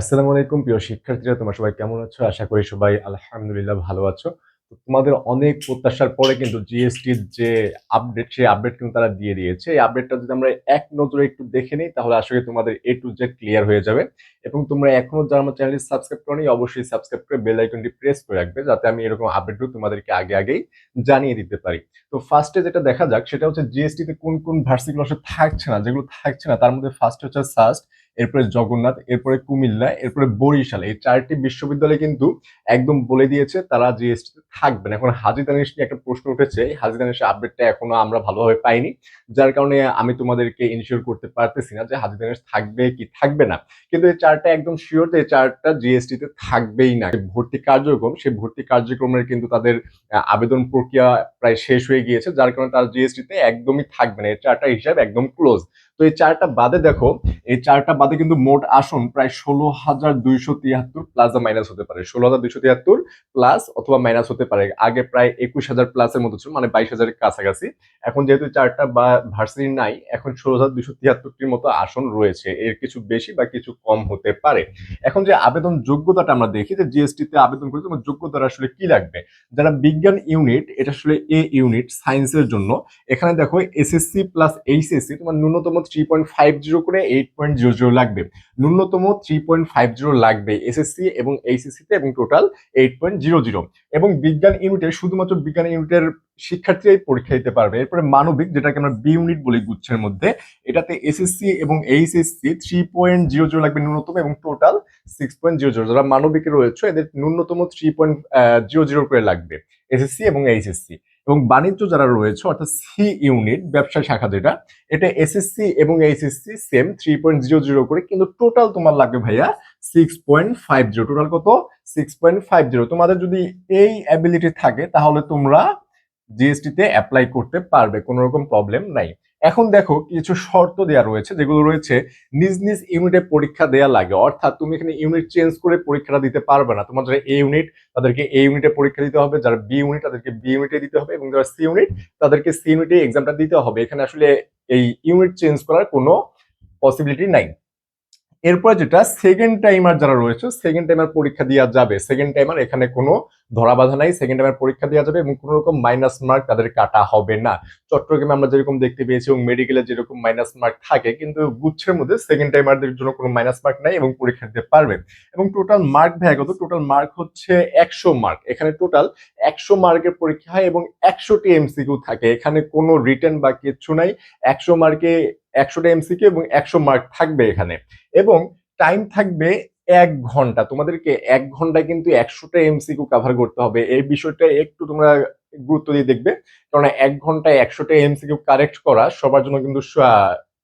আসসালামু আলাইকুম, প্রিয় শিক্ষার্থীরা, তোমরা সবাই কেমন আছো? আশা করি সবাই আলহামদুলিল্লাহ ভালো আছো। তোমাদের অনেক প্রত্যাশার পরে কিন্তু জিএসটির যে আপডেট সেই আপডেট কিন্তু তারা দিয়ে দিয়েছে। এই আপডেটটা যদি আমরা এক নজরে একটু দেখে নিই, তাহলে আসলে তোমাদের এ টু জেড ক্লিয়ার হয়ে যাবে। এবং তোমরা এখনও যারা আমার চ্যানেলটি সাবস্ক্রাইব করনি, অবশ্যই সাবস্ক্রাইব করে বেল আইকনটি প্রেস করে রাখবে, যাতে আমি এরকম আপডেটগুলো তোমাদেরকে আগে আগেই জানিয়ে দিতে পারি। তো ফার্স্টে যেটা দেখা যাক, সেটা হচ্ছে জিএসটিতে কোন কোন ভার্সিগুলো আসলে থাকছে না, যেগুলো থাকছে না, তার মধ্যে ফার্স্ট হচ্ছে সাস্ট এরপরে জগন্নাথ, এরপরে কুমিল্লা, এরপরে বরিশাল। এই চারটি বিশ্ববিদ্যালয় কিন্তু একদম বলে দিয়েছে তারা জিএসটি থাকবে না এখন হাজি দানিশ নিয়ে একটা প্রশ্ন উঠেছে। এই হাজি আপডেটটা এখনও আমরা ভালোভাবে পাইনি। যার কারণে আমি তোমাদেরকে ইনশিওর করতে পারতেছি না যে হাজি দানিশ থাকবে কি থাকবে না। কিন্তু এই চারটা একদম শিওর যে এই চারটা জিএসটি তে থাকবেই না। ভর্তি কার্যক্রম, সেই ভর্তি কার্যক্রমের কিন্তু তাদের আবেদন প্রক্রিয়া প্রায় শেষ হয়ে গিয়েছে। যার কারণে তারা জিএসটি তে একদমই থাকবে না। এই চারটা হিসাব একদম ক্লোজ তো এই চারটা বাদে দেখো, এই চারটা বাদে কিন্তু মোট আসন প্রায় ষোলো হাজার দুইশো তিয়াত্তর প্লাস বা মাইনাস হতে পারে। ষোলো হাজার দুইশো তিয়াত্তর প্লাস অথবা মাইনাস হতে পারে। আগে প্রায় একুশ হাজার প্লাসের মতো ছিল মানে বাইশ হাজারের কাছাকাছি। এখন যেহেতু চারটা বা ভার্সিটি নাই, এখন ষোলো হাজার দুইশো তিয়াত্তরটির মতো আসন রয়েছে। এর কিছু বেশি বা কিছু কম হতে পারে। এখন যে আবেদন যোগ্যতাটা আমরা দেখি, যে জিএসটি তে আবেদন করতে তোমার যোগ্যতাটা আসলে কি লাগবে? যারা বিজ্ঞান ইউনিট, এটা আসলে এ ইউনিট সায়েন্সের জন্য। এখানে দেখো, এসএসসি প্লাস এইচএসসি, তোমার ন্যূনতম থ্রি পয়েন্ট ফাইভ জিরো করে এইট পয়েন্ট জিরো জিরো লাগবে। ন্যূনতম থ্রি পয়েন্ট ফাইভ জিরো লাগবে এসএসসি এবং এইচএসসি তে এবং total eight point zero zero এবং বিজ্ঞান ইউনিটের শুধুমাত্র বিজ্ঞান ইউনিটের শিক্ষার্থীরাই পরীক্ষা দিতে পারবে। এরপরে মানবিক, যেটাকে আমরা বি ইউনিট বলি গুচ্ছের মধ্যে, এটাতে এসএসসি এবং HSC three point zero zero লাগবে ন্যূনতম এবং total six point zero zero যারা মানবিকে রয়েছে, এদের ন্যূনতম থ্রি পয়েন্ট জিরো জিরো করে লাগবে এসএসসি এবং এইচএসসি এবং বাণিজ্য যারা রয়েছে, অর্থাৎ সি ইউনিট ব্যবসা শাখা যেটা, এটা এসএসসি এবং HSC same three point zero zero করে, কিন্তু টোটাল তোমার লাগবে ভাইয়া six point five zero total কত? সিক্স পয়েন্ট ফাইভ জিরো তোমাদের যদি এই অ্যাবিলিটি থাকে, তাহলে তোমরা জিএসটিতে অ্যাপ্লাই করতে পারবে, কোনো রকম প্রবলেম নাই। এখন দেখো কিছু শর্ত দেওয়া রয়েছে, যেগুলো রয়েছে, নিজ নিজ ইউনিটে পরীক্ষা দেওয়া লাগে। অর্থাৎ তুমি এখানে ইউনিট চেঞ্জ করে পরীক্ষাটা দিতে পারবে না। তোমার যারা এ ইউনিট তাদেরকে এ ইউনিটে পরীক্ষা দিতে হবে। যারা বি ইউনিট তাদেরকে বি ইউনিটে দিতে হবে। এবং যারা সি ইউনিট তাদেরকে সি ইউনিটে এক্সামটা দিতে হবে। এখানে আসলে এই ইউনিট চেঞ্জ করার কোনো পসিবিলিটি নাই। এরপর যেটা সেকেন্ড টাইমার যারা রয়েছে সেকেন্ড টাইমার পরীক্ষা দেওয়া যাবে। সেকেন্ড টাইমার এখানে কোনো ধরা বাধা নাই সেকেন্ড টাইমার পরীক্ষা দেওয়া যাবে এবং কোনো রকম মাইনাস মার্ক তাদের কাটা হবে না। চট্টগ্রামে আমরা যেরকম দেখতে পেয়েছি এবং মেডিকেলে যেরকম মাইনাস মার্ক থাকে, কিন্তু গুচ্ছের মধ্যে সেকেন্ড টাইমারদের জন্য কোনো মাইনাস মার্ক নাই এবং পরীক্ষা দিতে পারবে এবং টোটাল মার্ক ভ্যাগ কত? টোটাল মার্ক হচ্ছে একশো মার্ক এখানে টোটাল একশো মার্কের পরীক্ষা হয় এবং একশোটি এমসিকিউ থাকে। এখানে কোনো রিটার্ন বা কিচ্ছু নাই। একশো মার্কে একশোটা এমসিকিউ এবং একশো মার্ক থাকবে এখানে। এবং টাইম থাকবে এক ঘণ্টা। তোমাদেরকে এক ঘন্টায় কিন্তু একশোটা এমসিকিউ কাভার করতে হবে। এই বিষয়টা একটু তোমরা গুরুত্ব দিয়ে দেখবে। কারণ এক ঘন্টায় একশোটা এমসিকিউ কারেক্ট করা সবার জন্য কিন্তু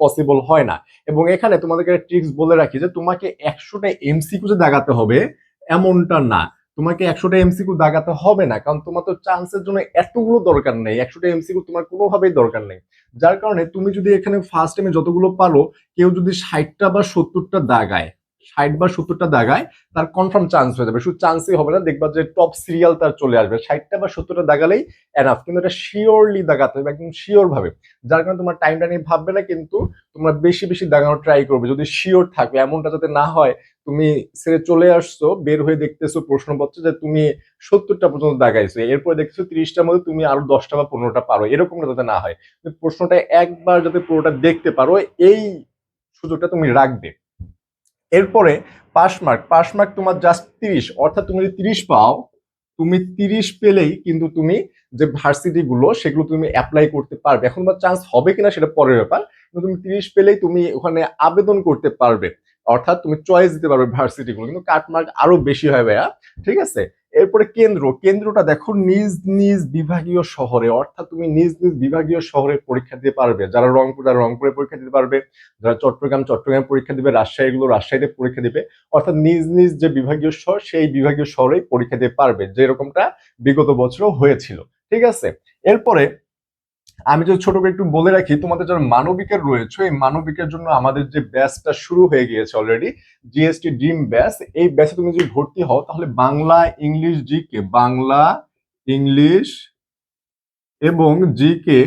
পসিবল হয় না। এবং এখানে তোমাদেরকে ট্রিক্স বলে রাখি যে তোমাকে একশোটা এমসিকিউ যে দাগাতে হবে, এমনটা না। তোমাকে একশোটা এমসিকিউ দাগাতে হবে না, কারণ তোমার তো চান্সের জন্য এতগুলো দরকার নেই, একশোটা এমসিকিউ তোমার কোনোভাবেই দরকার নেই। যার কারণে তুমি যদি এখানে ফার্স্ট টাইমে যতগুলো পারো, কেউ যদি ষাটটা বা সত্তরটা দাগায় ষাট বা সত্তরটা দাগায় তার কনফার্ম চান্স হয়ে যাবে। শুধু চান্সই হবে না, দেখবা যে টপ সিরিয়াল তার চলে আসবে। ষাটটা বা সত্তরটা দাগালেই এনাফ কিন্তু এটা শিওরলি দাগাতে হবে, একদম শিওর ভাবে। যার কারণে তোমার টাইমটা নিয়ে ভাববে না, কিন্তু তোমরা বেশি বেশি দাগানোর ট্রাই করবে। যদি শিওর থাকবে, এমনটা যাতে না হয়, তুমি ছেড়ে চলে আসছো, বের হয়ে দেখতেছো প্রশ্নপত্র যে তুমি সত্তরটা পর্যন্ত দাগাইছো, এরপরে দেখছ তিরিশটার মধ্যে তুমি আরও দশটা বা পনেরোটা পারো। এরকমটা যাতে না হয়। প্রশ্নটা একবার যাতে পুরোটা দেখতে পারো, এই সুযোগটা তুমি রাখবে। এরপরে pass mark mark pass mark তোমার জাস্ট তিরিশ, অর্থাৎ তুমি যদি তিরিশ পাও, তুমি তিরিশ পেলেই কিন্তু তুমি যে ভার্সিটিগুলো সেগুলো তুমি অ্যাপ্লাই করতে পারবে। এখন বা চান্স হবে কিনা সেটা পরের ব্যাপার, কিন্তু তুমি তিরিশ পেলেই তুমি ওখানে আবেদন করতে পারবে। অর্থাৎ তুমি চয়েস দিতে পারবে ভার্সিটিগুলো কিন্তু কাট মার্ক আরও বেশি হয় ভাইয়া, ঠিক আছে? এরপরে কেন্দ্র। কেন্দ্রটা দেখো নিজ নিজ বিভাগীয় শহরে, অর্থাৎ তুমি নিজ নিজ বিভাগীয় শহরে পরীক্ষা দিতে পারবে। যারা রংপুর, তারা রংপুরে পরীক্ষা দিতে পারবে। যারা চট্টগ্রাম, চট্টগ্রামে পরীক্ষা দিবে, রাজশাহী এগুলো রাজশাহীতে পরীক্ষা দিবে। অর্থাৎ নিজ নিজ যে বিভাগীয় শহর, সেই বিভাগীয় শহরেই পরীক্ষা দিতে পারবে, যেরকমটা বিগত বছরও হয়েছিল। ঠিক আছে? এরপরে আমি যদি ছোট একটু বলে রাখি, তোমাদের যারা মানবিকের রয়েছে, এই মানবিকের জন্য আমাদের যে ব্যাচটা শুরু হয়ে গিয়েছে অলরেডি জিএসটি ড্রিম ব্যাচ এই ব্যাচে তুমি যদি ভর্তি হও, তাহলে Bangla, English GK Bangla, English এবং জিকে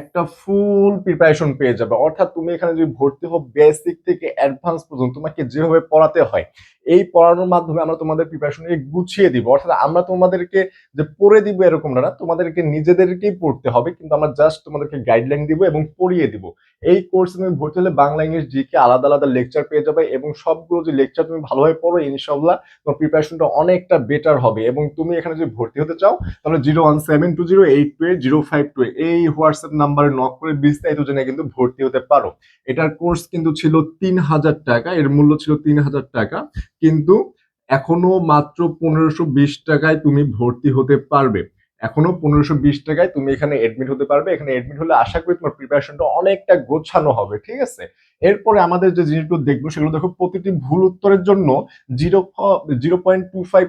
একটা ফুল প্রিপারেশন পেয়ে যাবে। অর্থাৎ তুমি এখানে যদি ভর্তি হও বেসিক থেকে অ্যাডভান্স পর্যন্ত, তোমাকে যেভাবে পড়াতে হয় এই পড়ানোর মাধ্যমে আমরা তোমাদের প্রিপারেশন গুছিয়ে দিব। অর্থাৎ আমরা তোমাদেরকে যে পড়ে দিব এরকম না তোমাদেরকে নিজেদেরকেই পড়তে হবে, কিন্তু আমরা জাস্ট তোমাদেরকে গাইডলাইন দিব এবং পড়িয়ে দিব। এই কোর্সে তুমি ভর্তি হলে বাংলা, ইংলিশ জিকে আলাদা আলাদা লেকচার পেয়ে যাবে এবং সবগুলো যে লেকচার তুমি ভালোভাবে পড়ো ইনশাল্লাহ তোমার প্রিপারেশনটা অনেকটা বেটার হবে। এবং তুমি এখানে যদি ভর্তি হতে চাও, তাহলে zero one seven two zero eight two eight zero five two এই হোয়াটসঅ্যাপ নাম্বারে নক করে বিস্তারিত জেনে কিন্তু ভর্তি হতে পারো। এটার কোর্স কিন্তু ছিল তিন হাজার টাকা, এর মূল্য ছিল তিন হাজার টাকা। কিন্তু এখনও মাত্র পনেরোশো বিশ টাকায় তুমি ভর্তি হতে পারবে। এখনও পনেরোশো বিশ টাকায় তুমি এখানে এডমিট হতে পারবে। এখানে এডমিট হলে আশা করি তোমার প্রিপারেশনটা অনেকটা গোছানো হবে, ঠিক আছে? এরপরে আমাদের যে জিনিসগুলো দেখব সেগুলো দেখো, প্রতিটি ভুল উত্তরের জন্য zero zero point two five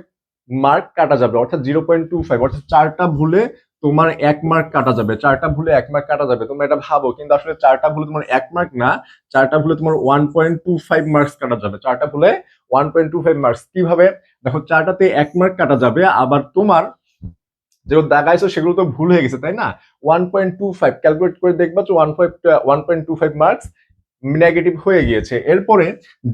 mark কাটা যাবে, অর্থাৎ জিরো পয়েন্ট টু ফাইভ অর্থাৎ চারটা ভুলে তোমার এক মার্ক কাটা যাবে, চারটা ভুলে এক মার্ক কাটা যাবে, তোমরা এটা ভাবো, কিন্তু আসলে চারটা ভুলে তোমার এক মার্ক না, চারটা ভুলে তোমার one point two five marks কাটা যাবে, চারটা ভুলে one point two five marks কীভাবে? দেখো, চারটাতে এক মার্ক কাটা যাবে, আবার তোমার যেগুলো দাগাইছো সেগুলো তো ভুল হয়ে গেছে, তাই না? One point two five calculate করে দেখবা যে one five one point two five marks negative হয়ে গিয়েছে। এরপরে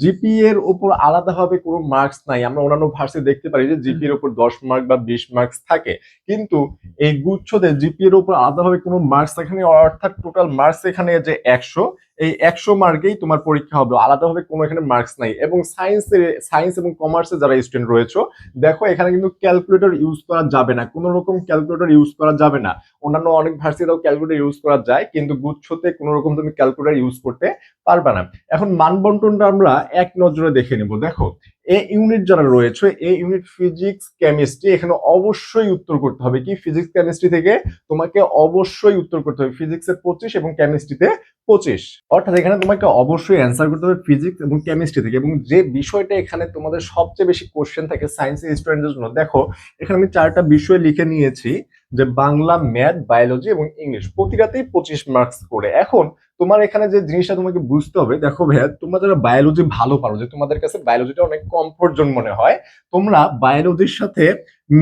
জিপি এর উপর আলাদাভাবে কোনো মার্কস নাই। আমরা অন্যান্য ভার্সে দেখতে পারি যে জিপি এর উপর দশ মার্ক বা বিশ মার্কস থাকে। কিন্তু এই গুচ্ছতে জিপি এর উপর আলাদাভাবে কোনো মার্কস এখানে, অর্থাৎ টোটাল মার্কস এখানে যে একশো এই একশো মার্কেই তোমার পরীক্ষা হবে। আলাদাভাবে কোনো এখানে মার্কস নাই। এবং সায়েন্সের সায়েন্স এবং কমার্সে যারা স্টুডেন্ট রয়েছে, দেখো এখানে কিন্তু ক্যালকুলেটর ইউজ করা যাবে না। কোনো রকম ক্যালকুলেটর ইউজ করা যাবে না। অন্যান্য অনেক ভার্সিটিতেও ক্যালকুলেটর ইউজ করা যায়, কিন্তু গুচ্ছতে কোনো রকম তুমি ক্যালকুলেটর ইউজ করতে পারবে না। এখন মানবন্টনটা আমরা এক নজরে দেখে নেব। দেখো এ ইউনিট যারা রয়েছে, এ ইউনিট ফিজিক্স কেমিস্ট্রি এখানে অবশ্যই উত্তর করতে হবে কি? ফিজিক্স কেমিস্ট্রি থেকে তোমাকে অবশ্যই উত্তর করতে হবে। ফিজিক্সে পঁচিশ এবং কেমিস্ট্রিতে পঁচিশ। অর্থাৎ এখানে তোমাকে অবশ্যই অ্যান্সার করতে হবে ফিজিক্স এবং কেমিস্ট্রি থেকে এবং যে বিষয়টা এখানে তোমাদের সবচেয়ে বেশি কোশ্চেন থাকে সায়েন্সের স্টুডেন্টদের জন্য, দেখো, এখানে আমি চারটা বিষয় লিখে নিয়েছি, যে বাংলা ম্যাথ বায়োলজি এবং ইংলিশ প্রতিটাতেই পঁচিশ মার্কস করে। এখন তোমার এখানে যে জিনিসটা তোমাকে বুঝতে হবে, দেখো ভাইয়া, তোমরা যারা বায়োলজি ভালো পারো, যে তোমাদের কাছে বায়োলজিটা অনেক কমফোর্ট জোন মনে হয়, তোমরা বায়োলজির সাথে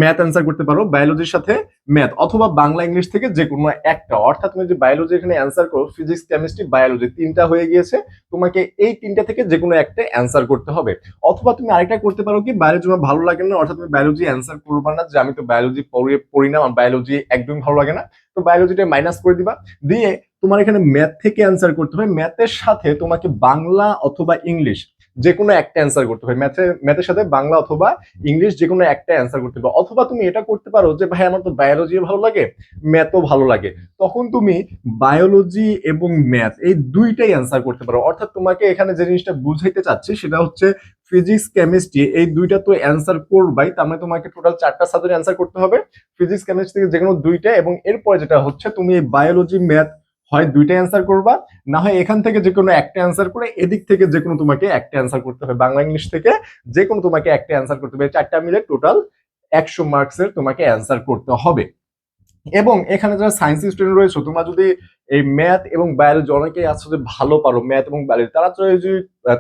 ম্যাথ অ্যান্সার করতে পারো বায়োলজির সাথে ম্যাথ অথবা বাংলা, ইংলিশ থেকে যে কোনো একটা। অর্থাৎ তুমি যে বায়োলজি এখানে অ্যান্সার করো ফিজিক্স কেমিস্ট্রি বায়োলজি তিনটা হয়ে গিয়েছে, তোমাকে এই তিনটা থেকে যে কোনো একটা অ্যান্সার করতে হবে। অথবা তুমি আরেকটা করতে পারো কি বায়োলজি তোমার ভালো লাগে না, অর্থাৎ তুমি বায়োলজি অ্যান্সার করবা না, যে আমি তো বায়োলজি পড়ে না, আমার বায়োলজি একদমই ভালো লাগে না, তো বায়োলজিটা মাইনাস করে দিবা। দিয়ে তোমার এখানে ম্যাথ থেকে অ্যান্সার করতে হবে। ম্যাথের সাথে তোমাকে বাংলা অথবা ইংলিশ যে কোনো একটা অ্যান্সার করতে হবে। ম্যাথে ম্যাথের সাথে বাংলা অথবা ইংলিশ যে কোনো একটা অ্যান্সার করতে পারো অথবা তুমি এটা করতে পারো যে, ভাই, আমার তো বায়োলজি ভালো লাগে ম্যাথও ভালো লাগে। তখন তুমি বায়োলজি এবং ম্যাথ এই দুইটাই অ্যান্সার করতে পারো। অর্থাৎ তোমাকে এখানে যে জিনিসটা বুঝাইতে চাচ্ছি সেটা হচ্ছে ফিজিক্স কেমিস্ট্রি এই দুইটা তো অ্যান্সার করবাই। তার মানে তোমাকে টোটাল চারটা সাবজেক্ট অ্যান্সার করতে হবে। ফিজিক্স কেমিস্ট্রি থেকে যে কোনো দুইটা এবং এরপরে যেটা হচ্ছে তুমি এই বায়োলজি ম্যাথ হয় দুইটা অ্যান্সার করবা, না হয় এখান থেকে যে কোনো একটা অ্যান্সার করে এদিক থেকে যে কোনো তোমাকে একটা অ্যান্সার করতে হবে বাংলা ইংলিশ থেকে যে কোনো তোমাকে একটা অ্যান্সার করতে হবে। চারটা মিলে টোটাল একশো মার্কসের তোমাকে অ্যান্সার করতে হবে। এবং এখানে যারা সায়েন্স স্টুডেন্ট রয়েছে, তোমরা যদি এই ম্যাথ এবং বায়োলজি অনেকেই আছো যে ভালো পারো ম্যাথ এবং বায়োলজি তারা যদি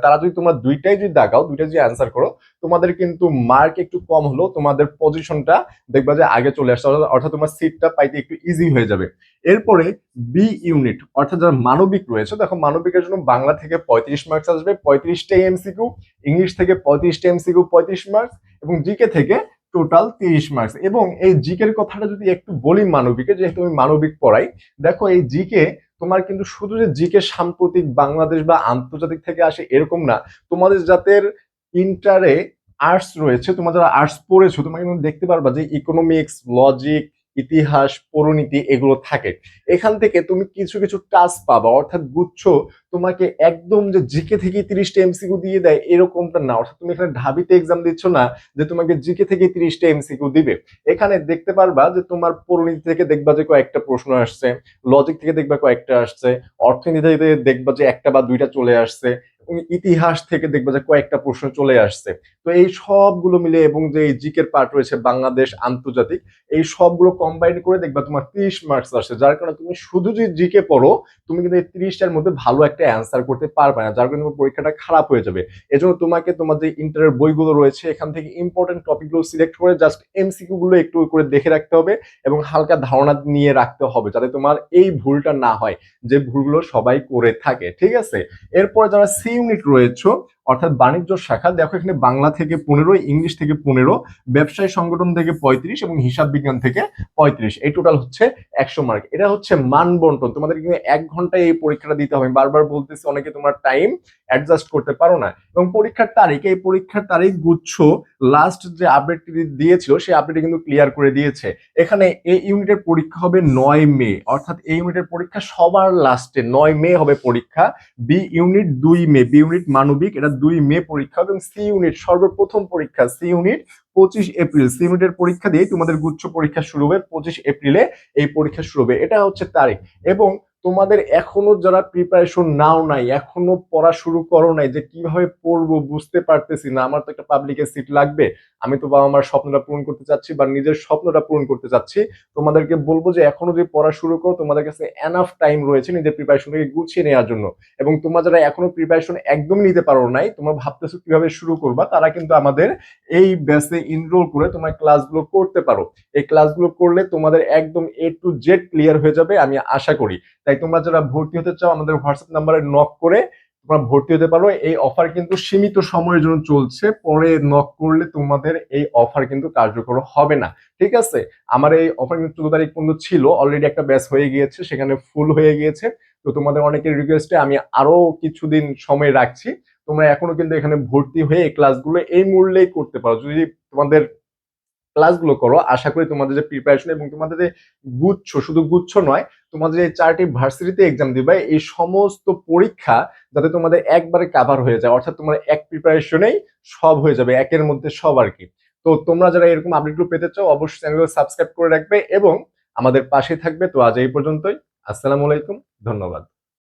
তারা যদি তোমরা দুইটাই যদি দাগাও দুইটাই যদি অ্যান্সার করো, তোমাদের কিন্তু মার্ক একটু কম হলো তোমাদের পজিশনটা দেখবা যে আগে চলে আসছে, অর্থাৎ তোমার সিটটা পাইতে একটু ইজি হয়ে যাবে। এরপরে বি ইউনিট অর্থাৎ যারা মানবিক রয়েছে, দেখো মানবিকের জন্য বাংলা থেকে পঁয়ত্রিশ মার্কস আসবে, পঁয়ত্রিশটা এমসিকিউ ইংলিশ থেকে পঁয়ত্রিশটা এমসিকিউ পঁয়ত্রিশ মার্কস এবং জিকে থেকে টোটাল তিরিশ মার্কস। এবং এই জিকের কথাটা যদি একটু বলি মানবিকে, যেহেতু আমি মানবিক পড়াই, দেখো এই জিকে তোমার কিন্তু শুধু যে জিকে সাম্প্রতিক বাংলাদেশ বা আন্তর্জাতিক থেকে আসে এরকম না। তোমাদের যাদের ইন্টারে আর্টস রয়েছে তোমরা যারা আর্টস পড়েছো, তোমরা কিন্তু দেখতে পারবা যে ইকোনমিক্স লজিক ইতিহাস, পরিণীতি এগুলো থাকে। এখান থেকে তুমি কিছু কিছু টাচ পাবা, অর্থাৎ গুচ্ছ তোমাকে একদম যে জিকে থেকে তিরিশটা এমসিকিউ দিয়ে দেয়, এরকমটা না। অর্থাৎ তুমি এখানে ঢাবিতে এক্সাম দিচ্ছ না, যে তোমাকে জিকে থেকে তিরিশটা এমসিকিউ দিবে। এখানে দেখতে পারবা যে তোমার পরিণীতি থেকে দেখবা যে কয়েকটা প্রশ্ন আসছে লজিক থেকে দেখবা কয়েকটা আসছে, অর্থনীতি থেকে দেখবা যে একটা বা দুইটা চলে আসছে। ইতিহাস থেকে দেখবা যে কয়েকটা প্রশ্ন চলে আসছে। তো এই সবগুলো মিলে এবং যে জিকের পার্ট রয়েছে বাংলাদেশ আন্তর্জাতিক, এই সবগুলো কম্বাইন করে দেখবা তোমার ত্রিশ মার্কস আসছে। যার কারণে তুমি শুধু যদি জিকে পড়ো, তুমি কিন্তু এই ত্রিশটার মধ্যে ভালো একটা অ্যান্সার করতে পারবে না, যার কারণে তোমার পরীক্ষাটা খারাপ হয়ে যাবে। এজন্য তোমাকে তোমার যে ইন্টারের বইগুলো রয়েছে, এখান থেকে ইম্পর্টেন্ট টপিকগুলো সিলেক্ট করে জাস্ট এমসিকিউ গুলো একটু করে দেখে রাখতে হবে এবং হালকা ধারণা নিয়ে রাখতে হবে যাতে তোমার এই ভুলটা না হয়, যে ভুলগুলো সবাই করে থাকে, ঠিক আছে? এরপরে যারা সি ইউনিট রয়েছে অর্থাৎ বাণিজ্য শাখা, দেখো এখানে বাংলা থেকে পনেরো, ইংলিশ থেকে পনেরো, ব্যবসায় সংগঠন থেকে পঁয়ত্রিশ এবং হিসাব বিজ্ঞান থেকে পঁয়ত্রিশ। এই টোটাল হচ্ছে একশো মার্ক এটা হচ্ছে মান বন্টন। তোমাদের কিন্তু এক ঘন্টায় এই পরীক্ষাটা দিতে হবে। বারবার বলতেছি, অনেকে তোমার টাইম অ্যাডজাস্ট করতে পারো না। এবং পরীক্ষার তারিখ, এই পরীক্ষার তারিখ গুচ্ছ লাস্ট যে আপডেটটি দিয়েছিল, সেই আপডেটটি কিন্তু ক্লিয়ার করে দিয়েছে। এখানে এই ইউনিটের পরীক্ষা হবে নয় মে। অর্থাৎ এই ইউনিটের পরীক্ষা সবার লাস্টে নয় মে হবে পরীক্ষা বি ইউনিট দুই মে। বি ইউনিট মানবিক, এটা দুই মে পরীক্ষা এবং সি ইউনিট, সর্বপ্রথম পরীক্ষা সি ইউনিট, পঁচিশ এপ্রিল। সি ইউনিটের পরীক্ষা দিয়ে তোমাদের গুচ্ছ পরীক্ষা শুরু হবে পঁচিশ এপ্রিলে, এই পরীক্ষা শুরু হবে। এটা হচ্ছে তারিখ। এবং তোমাদের এখনও যারা প্রিপারেশন নাও নাই, এখনও পড়া শুরু করো নাই যে কীভাবে পড়ব বুঝতে পারতেছি না, আমার তো একটা পাবলিকের সিট লাগবে। আমি তো বাবা আমার স্বপ্নটা পূরণ করতে চাচ্ছি বা নিজের স্বপ্নটা পূরণ করতে চাচ্ছি। তোমাদেরকে বলব যে এখনও যদি পড়া শুরু করো, তোমাদের কাছে এনাফ টাইম রয়েছে নিজের প্রিপারেশনটাকে গুছিয়ে নেওয়ার জন্য। এবং তোমরা যারা এখনও প্রিপারেশন একদমই নিতে পারো নাই, তোমরা ভাবতেছো কীভাবে শুরু করবা, তারা কিন্তু আমাদের এই ব্যাচে ইনরোল করে তোমার ক্লাসগুলো করতে পারো। এই ক্লাসগুলো করলে তোমাদের একদম এ টু জেড ক্লিয়ার হয়ে যাবে, আমি আশা করি। তাই তোমরা যারা ভর্তি হতে চাও, আমাদের হোয়াটসঅ্যাপ নাম্বারে নক করে তোমরা ভর্তি হতে পারো। এই অফার কিন্তু সীমিত সময়ের জন্য চলছে। পরে নক করলে তোমাদের এই অফার কিন্তু কার্যকর হবে না। ঠিক আছে? আমার এই অফার কিন্তু চোদ্দ তারিখ পর্যন্ত ছিল। অলরেডি একটা ব্যাচ হয়ে গিয়েছে, সেখানে ফুল হয়ে গিয়েছে। তো তোমাদের অনেকের রিকোয়েস্টে আমি আরও কিছুদিন সময় রাখছি। তোমরা এখনও কিন্তু এখানে ভর্তি হয়ে এই ক্লাসগুলো এই মূল্যেই করতে পারো। যদি তোমাদের ক্লাসগুলো করো, আশা করি তোমাদের যে প্রিপারেশন এবং তোমাদের যে গুচ্ছ, শুধু গুচ্ছ নয়, তোমাদের যে চারটি ভার্সিটিতে এক্সাম দিবে, এই সমস্ত পরীক্ষা যাতে তোমাদের একবারে কাভার হয়ে যায়, অর্থাৎ তোমার এক প্রিপারেশনেই সব হয়ে যাবে, একের মধ্যে সব আর কি। তো তোমরা যারা এরকম আপডেটগুলো পেতে চাও, অবশ্যই চ্যানেলগুলো সাবস্ক্রাইব করে রাখবে এবং আমাদের পাশে থাকবে। তো আজ এই পর্যন্তই। আসসালামু আলাইকুম। ধন্যবাদ।